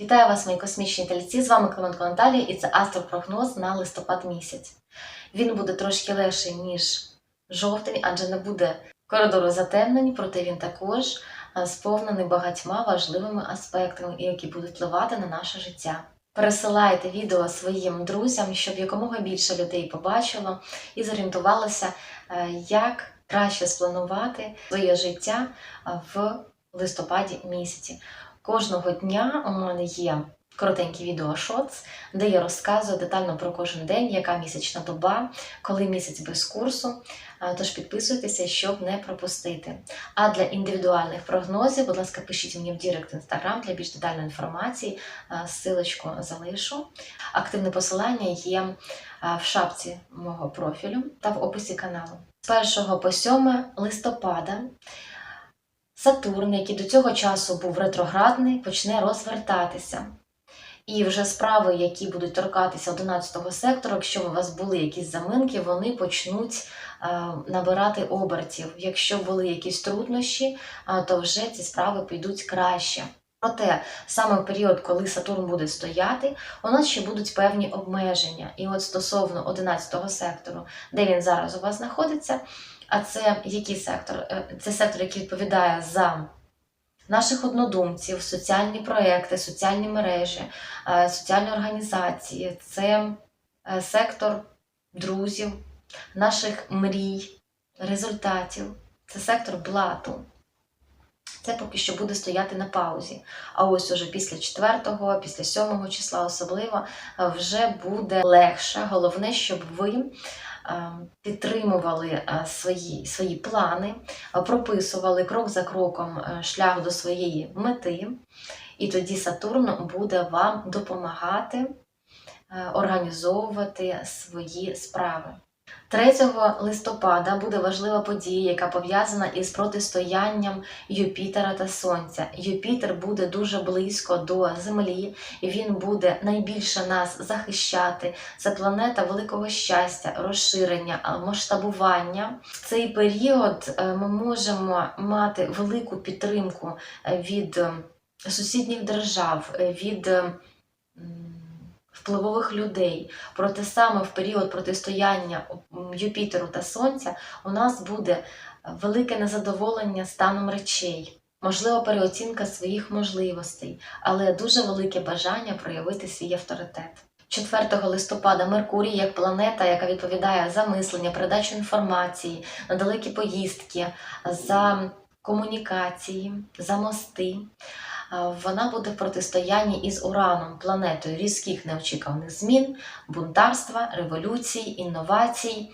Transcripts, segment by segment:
Вітаю вас, мої космічні тельці. З вами Клименко Наталія і це астропрогноз на листопад місяць. Він буде трошки легший, ніж жовтень, адже не буде коридору затемнень, проте він також сповнений багатьма важливими аспектами, які будуть впливати на наше життя. Пересилайте відео своїм друзям, щоб якомога більше людей побачило і зорієнтувалося, е, як краще спланувати своє життя в листопаді місяці. Кожного дня у мене є коротенькі відео шоц, де я розказую детально про кожен день, яка місячна доба, коли місяць без курсу. Тож підписуйтеся, щоб не пропустити. А для індивідуальних прогнозів, будь ласка, пишіть мені в Дірект Інстаграм для більш детальної інформації. Силочку залишу. Активне посилання є в шапці мого профілю та в описі каналу. З 1 по 7 листопада Сатурн, який до цього часу був ретроградний, почне розвертатися. І вже справи, які будуть торкатися 11-го сектору, якщо у вас були якісь заминки, вони почнуть е, набирати обертів. Якщо були якісь труднощі, е, то вже ці справи підуть краще. Проте саме в період, коли Сатурн буде стояти, у нас ще будуть певні обмеження. І от стосовно 11 сектору, де він зараз у вас знаходиться, а це який сектор? Е, Це сектор, який відповідає за наших однодумців, соціальні проекти, соціальні мережі, е, соціальні організації, це е, сектор друзів, наших мрій, результатів, це сектор блату. Це поки що буде стояти на паузі. А ось уже після 4-го, після 7-го числа особливо вже буде легше. Головне, щоб ви підтримували е, свої, свої плани, е, прописували крок за кроком е, шлях до своєї мети, і тоді Сатурн буде вам допомагати організовувати свої справи. 3 листопада буде важлива подія, яка пов'язана із протистоянням Юпітера та Сонця. Юпітер буде дуже близько до Землі, і він буде найбільше нас захищати. Це планета великого щастя, розширення, масштабування. В цей період е, ми можемо мати велику підтримку е, від е, сусідніх держав, від впливових людей. Проте саме в період протистояння Юпітеру та Сонця у нас буде велике незадоволення станом речей. Можливо, переоцінка своїх можливостей, але дуже велике бажання проявити свій авторитет. 4 листопада Меркурій як планета, яка відповідає за мислення, передачу інформації, на далекі поїздки, за комунікації, за мости. Вона буде в протистоянні із Ураном, планетою різких неочікуваних змін, бунтарства, революцій, інновацій.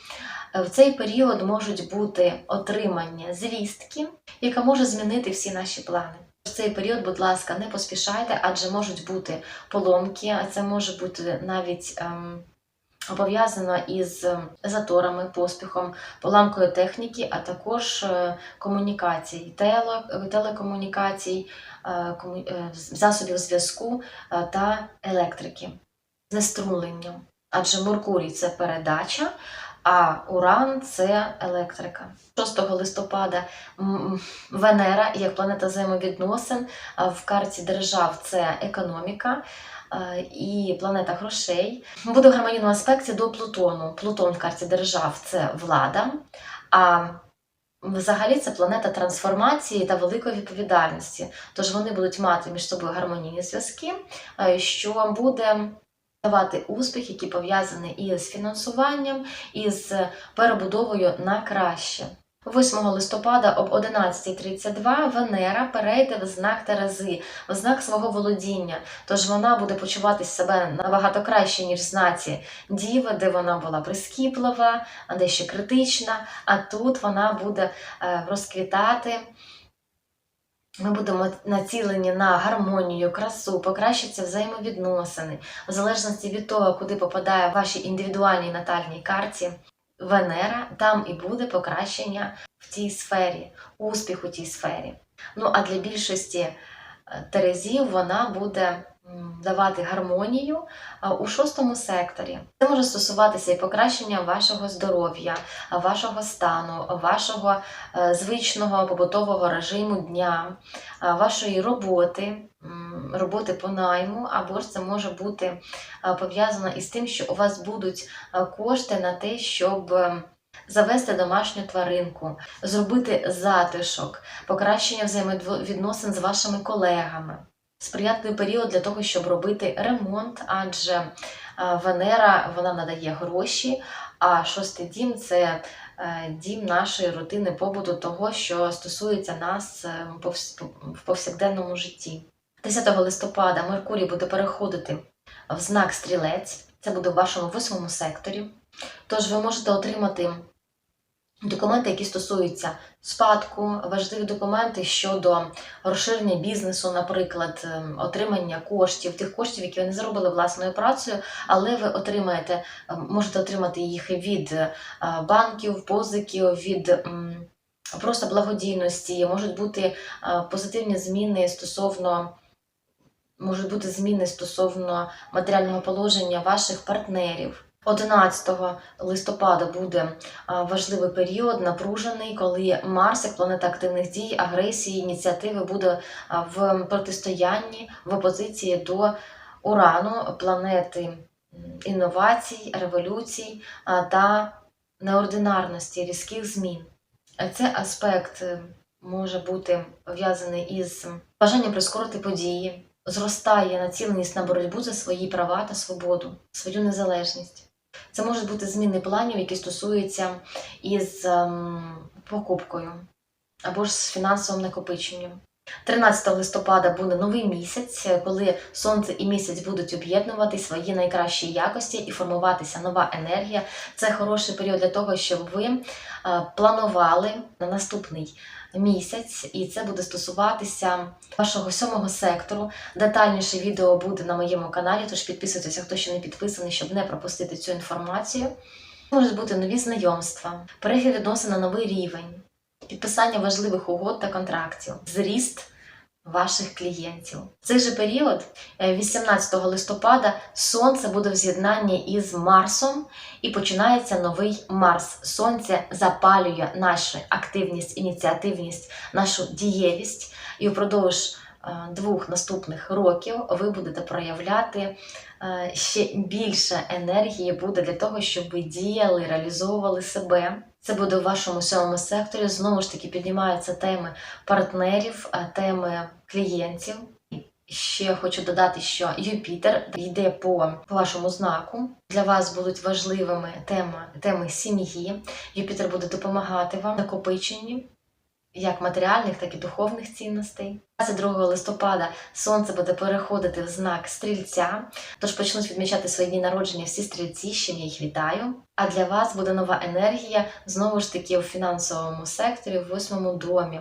Е, В цей період можуть бути отримання звістки, яка може змінити всі наші плани. В цей період, будь ласка, не поспішайте, адже можуть бути поломки, а це може бути навіть ем, пов'язано із ем, заторами, поспіхом, поламкою техніки, а також е, комунікацій, телекомунікацій, е, е, засобів зв'язку е, та електрики, знеструмленням. Адже Меркурій це передача, а Уран це електрика. 6 листопада Венера як планета взаємовідносин в карті держав це економіка. Е, І планета грошей буде в гармонійному аспекті до Плутону. Плутон в карті держав це влада. А взагалі це планета трансформації та великої відповідальності. Тож вони будуть мати між собою гармонійні зв'язки, е, що буде давати успіх, який пов'язаний із фінансуванням, із перебудовою на краще. 8 листопада об 11.32 Венера перейде в знак Терези, в знак свого володіння. Тож вона буде почувати себе набагато краще, ніж в знаці Діви, де вона була прискіплива, дещо критична. А тут вона буде е, розквітати. Ми будемо націлені на гармонію, красу, покращаться взаємовідносини, в залежності від того, куди попадає в вашій індивідуальній натальній карті Венера, там і буде покращення в тій сфері, успіх у тій сфері. Ну а для більшості е, терезів вона буде давати гармонію у шостому секторі. Це може стосуватися і покращення вашого здоров'я, вашого стану, вашого е, звичного побутового режиму дня, вашої роботи, роботи по найму, або ж це може бути пов'язано із тим, що у вас будуть кошти на те, щоб е, завести домашню тваринку, зробити затишок, покращення взаємовідносин з вашими колегами. Сприятливий період для того, щоб робити ремонт, адже е, Венера вона надає гроші, а шостий дім це е, дім нашої рутини побуту, того, що стосується нас е, в повсякденному житті. 10 листопада Меркурій буде переходити в знак стрілець, це буде в вашому восьмому секторі. Тож ви можете отримати документи, які стосуються спадку, важливі документи щодо розширення бізнесу, наприклад, ем, отримання коштів, тих коштів, які ви не заробили власною працею, але ви отримаєте, ем, можете отримати їх від е, банків, позиків, від просто благодійності, можуть бути е, позитивні зміни стосовно. Можуть бути зміни стосовно матеріального положення ваших партнерів. 11 листопада буде важливий період, напружений, коли Марс, як планета активних дій, агресії, ініціативи, буде в протистоянні в опозиції до Урану, планети інновацій, революцій та неординарності, різких змін. Е, Це аспект е, може бути пов'язаний із бажанням прискорити події, зростає націленість на боротьбу за свої права та свободу, свою незалежність. Це можуть бути зміни планів, які стосуються із ем, покупкою або ж з фінансовим накопиченням. 13 листопада буде новий місяць, коли сонце і місяць будуть об'єднувати свої найкращі якості і формуватися нова енергія. Це хороший період для того, щоб ви е, планували на наступний місяць, і це буде стосуватися вашого сьомого сектору. Детальніше відео буде на моєму каналі, тож підписуйтеся, хто ще не підписаний, щоб не пропустити цю інформацію. Можуть бути нові знайомства, перехід відносин на новий рівень, підписання важливих угод та контрактів, зріст ваших клієнтів. В цей же період, е, 18 листопада, Сонце буде в з'єднанні із Марсом і починається новий Марс. Сонце запалює нашу активність, ініціативність, нашу дієвість, і впродовж е, двох наступних років ви будете проявляти е, ще більше енергії буде для того, щоб ви діяли, реалізовували себе. Це буде в вашому сьомому секторі. Знову ж таки піднімаються теми партнерів, е, теми клієнтів. Ще хочу додати, що Юпітер йде по, по вашому знаку. Для вас будуть важливими теми, теми сім'ї. Юпітер буде допомагати вам накопиченні як матеріальних, так і духовних цінностей. 22 листопада сонце буде переходити в знак стрільця, тож почнуть відмічати свої дні народження всі стрільці, з чим я їх вітаю. А для вас буде нова енергія знову ж таки у фінансовому секторі, в восьмому домі.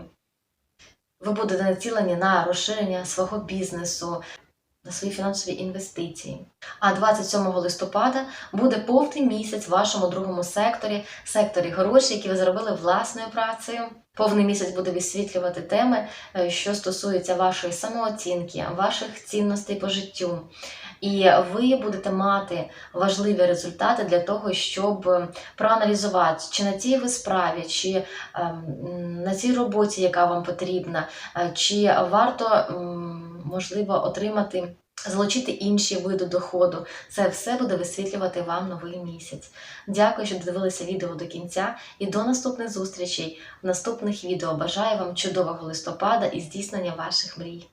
Ви будете націлені на розширення свого бізнесу, на свої фінансові інвестиції. А 27 листопада буде повний місяць в вашому другому секторі, секторі грошей, які ви заробили власною працею. Повний місяць буде висвітлювати теми, е, що стосуються вашої самооцінки, ваших цінностей по життю. І ви будете мати важливі результати для того, щоб е, проаналізувати, чи на цій ви справі, чи ем, на цій роботі, яка вам потрібна, е, чи варто можливо отримати. Залучити інші види доходу, це все буде висвітлювати вам новий місяць. Дякую, що дивилися відео до кінця, і до наступних зустрічей в наступних відео. Бажаю вам чудового листопада і здійснення ваших мрій.